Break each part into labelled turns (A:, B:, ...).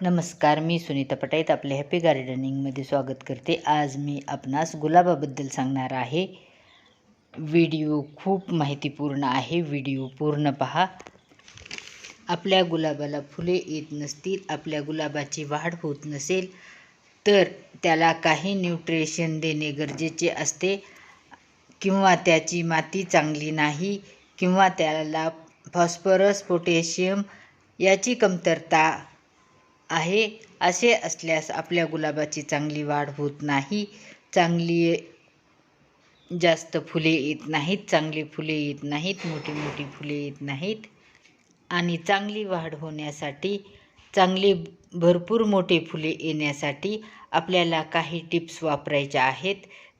A: नमस्कार मी सुनीता पटाईत आपल्या हॅपी गार्डनिंगमध्ये स्वागत करते. आज मी आपणास गुलाबाबद्दल सांगणार आहे. व्हिडिओ खूप माहितीपूर्ण आहे. व्हिडिओ पूर्ण पहा. आपल्या गुलाबाला फुले येत नसतील आपल्या गुलाबाची वाढ होत नसेल तर त्याला काही न्यूट्रिशन देणे गरजेचे असते. किंवा त्याची माती चांगली नाही किंवा त्याला फॉस्फरस पोटॅशियम याची कमतरता आहे. असे असल्यास आपल्या गुलाबाची चांगली वाढ होत नाही. चांगली जास्त फुले येत नाहीत. चांगली फुले येत नाहीत. मोठी मोठी फुले येत नाहीत. आणि चांगली वाढ होण्यासाठी चांगली भरपूर मोठे फुले येण्यासाठी आपल्याला काही टिप्स वापरायच्या आहेत.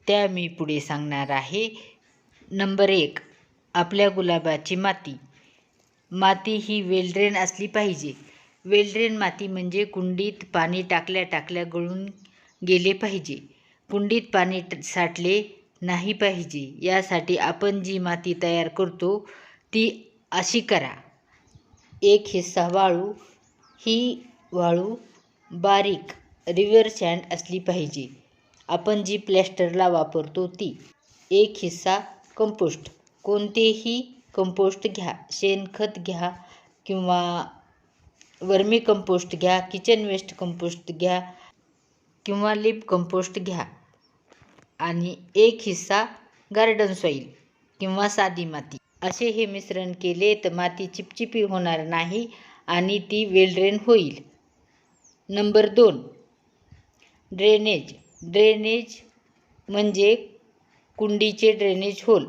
A: त्या मी पुढे सांगणार आहे. नंबर एक आपल्या गुलाबाची माती. माती ही वेलड्रेन असली पाहिजे. वेलड्रेन माती म्हणजे कुंडीत पाणी टाकल्या टाकल्या गळून गेले पाहिजे. कुंडीत पाणी साठले नाही पाहिजे. यासाठी आपण जी माती तयार करतो ती अशी करा. एक हिस्सा वाळू ही वाळू बारीक रिव्हर सँड असली पाहिजे. आपण जी प्लॅस्टरला वापरतो ती. एक हिस्सा कंपोस्ट. कोणतेही कंपोस्ट घ्या. शेणखत घ्या किंवा वर्मी कंपोस्ट घ्या किचन वेस्ट कंपोस्ट घ्या किंवा लिप कंपोस्ट घ्या. आणि एक हिस्सा गार्डन सॉईल किंवा साधी माती. असे हे मिश्रण केले तर माती चिपचिपी होणार नाही आणि ती वेलड्रेन होईल. नंबर दोन ड्रेनेज ड्रेनेज म्हणजे कुंडीचे ड्रेनेज होल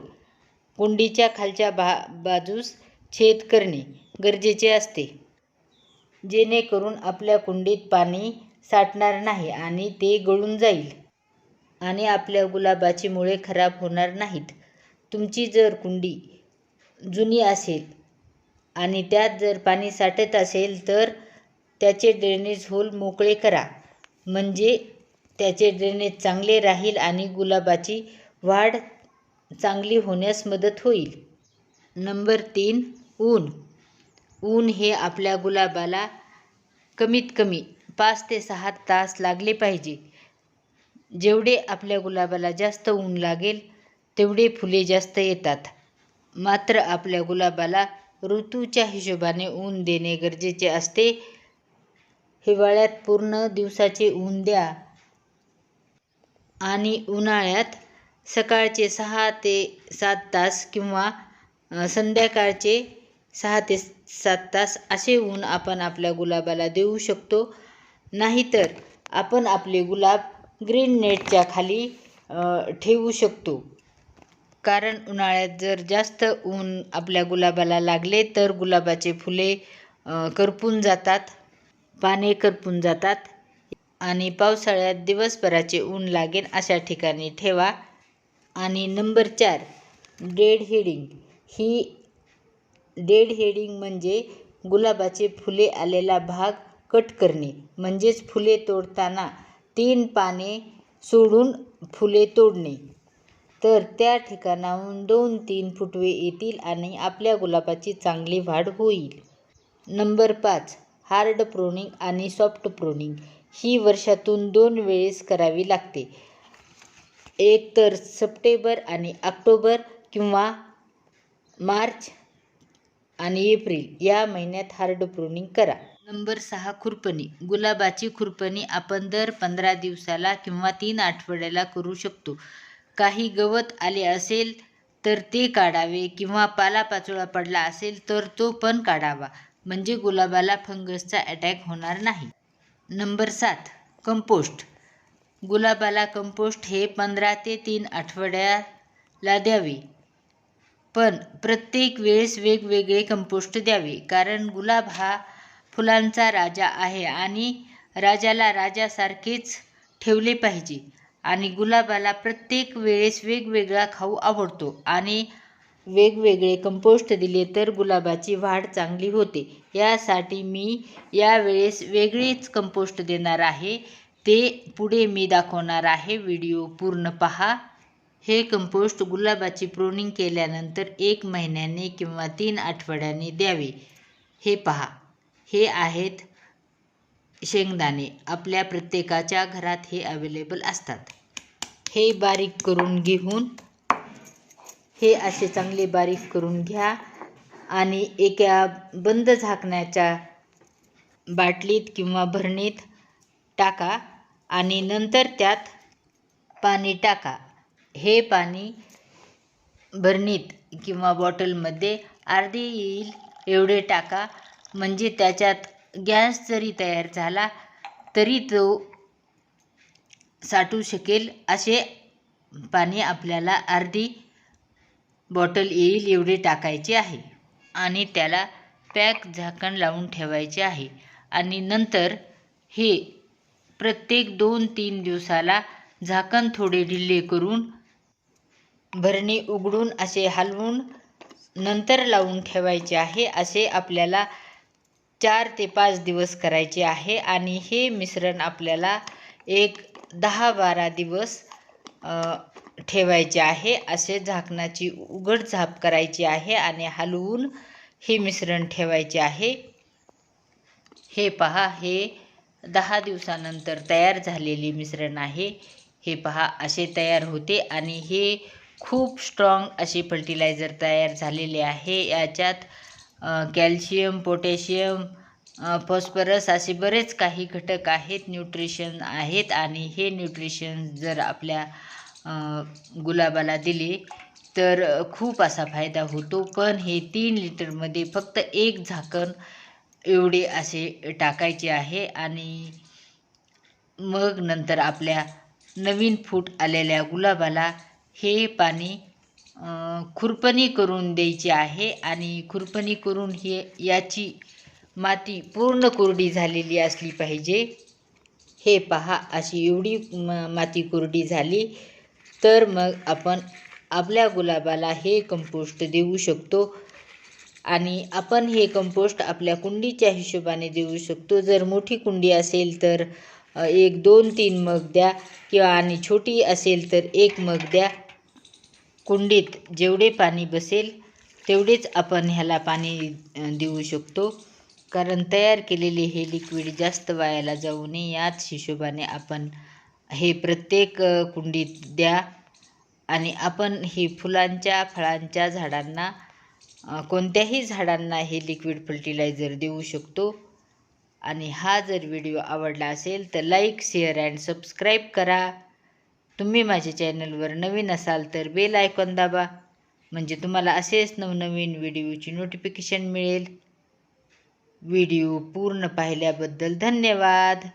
A: कुंडीच्या खालच्या बा बाजूस छेद करणे गरजेचे असते. जेणेकरून आपल्या कुंडीत पाणी साठणार नाही आणि ते गळून जाईल. आणि आपल्या गुलाबाची मुळे खराब होणार नाहीत. तुमची जर कुंडी जुनी असेल आणि त्यात जर पाणी साठत असेल तर त्याचे ड्रेनेज होल मोकळे करा. म्हणजे त्याचे ड्रेनेज चांगले राहील आणि गुलाबाची वाढ चांगली होण्यास मदत होईल. नंबर तीन ऊन. ऊन हे आपल्या गुलाबाला कमीत कमी पाच ते सहा तास लागले पाहिजे. जेवढे आपल्या गुलाबाला जास्त ऊन लागेल तेवढे फुले जास्त येतात. मात्र आपल्या गुलाबाला ऋतूच्या हिशोबाने ऊन देणे गरजेचे असते. हिवाळ्यात पूर्ण दिवसाचे ऊन द्या. आणि उन्हाळ्यात सकाळचे सहा ते सात तास किंवा संध्याकाळचे सहा ते सात तास असे ऊन आपण आपल्या गुलाबाला देऊ शकतो. नाहीतर आपण आपले गुलाब ग्रीन नेटच्या खाली ठेवू शकतो. कारण उन्हाळ्यात जर जास्त ऊन आपल्या गुलाबाला लागले तर गुलाबाचे फुले करपून जातात पाने करपून जातात. आणि पावसाळ्यात दिवसभराचे ऊन लागेल अशा ठिकाणी ठेवा. आणि नंबर चार डेड हिडिंग ही डेड हेडिंग म्हणजे गुलाबाचे फुले आलेला भाग कट करणे. म्हणजेच फुले तोडताना तीन पाने सोडून फुले तोडणे. तर त्या ठिकाणाहून दोन तीन फुटवे येतील आणि आपल्या गुलाबाची चांगली वाढ होईल. नंबर पाच hard pruning and soft pruning. ही वर्षातून दोन वेळेस करावी लागते. एक तर सप्टेंबर आणि ऑक्टोबर किंवा मार्च आणि एप्रिल या महिन्यात हार्ड प्रोनिंग करा. नंबर सहा खुरपणी. गुलाबाची खुरपणी आपण दर पंधरा दिवसाला किंवा तीन आठवड्याला करू शकतो. काही गवत आले असेल तर ते काढावे किंवा पालापाचोळा पडला असेल तर तो पण काढावा. म्हणजे गुलाबाला फंगसचा अटॅक होणार नाही. नंबर सात. कंपोस्ट. गुलाबाला कंपोस्ट हे पंधरा ते तीन आठवड्याला द्यावे. पण प्रत्येक वेळेस वेगवेगळे कंपोस्ट द्यावे. कारण गुलाब हा फुलांचा राजा आहे आणि राजाला राजासारखेच ठेवले पाहिजे. आणि गुलाबाला प्रत्येक वेळेस वेगवेगळा खाऊ आवडतो आणि वेगवेगळे कंपोस्ट दिले तर गुलाबाची वाढ चांगली होते. यासाठी मी यावेळेस वेगळीच कंपोस्ट देणार आहे. ते पुढे मी दाखवणार आहे. व्हिडिओ पूर्ण पहा. हे कंपोस्ट गुलाबाची प्रोनिंग केल्यानंतर एक महिन्याने किंवा तीन आठवड्यांनी द्यावे. हे पहा. हे आहेत शेंगदाणे. आपल्या प्रत्येकाच्या घरात हे अवेलेबल असतात. हे बारीक करून घेऊन हे असे चांगले बारीक करून घ्या आणि एका बंद झाकण्याच्या बाटलीत किंवा भरणीत टाका आणि नंतर त्यात पाणी टाका. हे पाणी भरणीत किंवा बॉटलमध्ये अर्धी येईल एवढे टाका. म्हणजे त्याच्यात गॅस जरी तयार झाला तरी तो साठू शकेल. असे पाणी आपल्याला अर्धी बॉटल येईल एवढे टाकायचे आहे. आणि त्याला पॅक झाकण लावून ठेवायचे आहे. आणि नंतर हे प्रत्येक दोन तीन दिवसाला झाकण थोडे ढिल्ले करून भरणी उघडून असे हलवून नंतर लावून ठेवायचे आहे. असे आपल्याला चार ते पाच दिवस करायचे आहे. आणि हे मिश्रण आपल्याला एक दहा बारा दिवस ठेवायचे आहे. असे झाकणाची उघड झाप करायची आहे आणि हलवून हे मिश्रण ठेवायचे आहे. हे पहा हे दहा दिवसानंतर तयार झालेले मिश्रण आहे. हे पहा असे तयार होते. आणि हे खूप स्ट्रॉंग असे फर्टिलायझर तयार झालेले आहे. याच्यात कॅल्शियम पोटॅशियम फॉस्फरस असे बरेच काही घटक आहेत न्यूट्रिशन आहेत आणि हे न्यूट्रिशन जर आपल्या गुलाबाला दिले तर खूप असा फायदा होतो. पण हे तीन लिटरमध्ये फक्त एक झाकण एवढे असे टाकायचे आहे आणि मग नंतर आपल्या नवीन फूट आलेल्या गुलाबाला हे पाणी खुरपणी करून द्यायची आहे आणि खुरपणी करून हे याची माती पूर्ण कोरडी झालेली असली पाहिजे. हे पहा अशी एवढी म माती कोरडी झाली तर मग आपण आपल्या गुलाबाला हे कंपोस्ट देऊ शकतो आणि आपण हे कंपोस्ट आपल्या कुंडीच्या हिशोबाने देऊ शकतो. जर मोठी कुंडी असेल तर एक दोन तीन मग द्या किंवा आणि छोटी असेल तर एक मग द्या. कुंडीत जेवढे पाणी बसेल तेवढेच आपण ह्याला पाणी देऊ शकतो. कारण तयार केलेले हे लिक्विड जास्त वायाला जाऊ नये. याच हिशोबाने आपण हे प्रत्येक कुंडीत द्या आणि आपण हे फुलांच्या फळांच्या झाडांना कोणत्याही झाडांना हे लिक्विड फर्टिलायझर देऊ शकतो. आणि हा जर व्हिडिओ आवडला असेल तर लाईक शेअर अँड सबस्क्राईब करा. तुम्ही माझ्या चॅनलवर नवीन असाल तर बेल आयकॉन दाबा. म्हणजे तुम्हाला असेच नवनवीन व्हिडिओची नोटिफिकेशन मिळेल. व्हिडिओ पूर्ण पाहिल्याबद्दल धन्यवाद.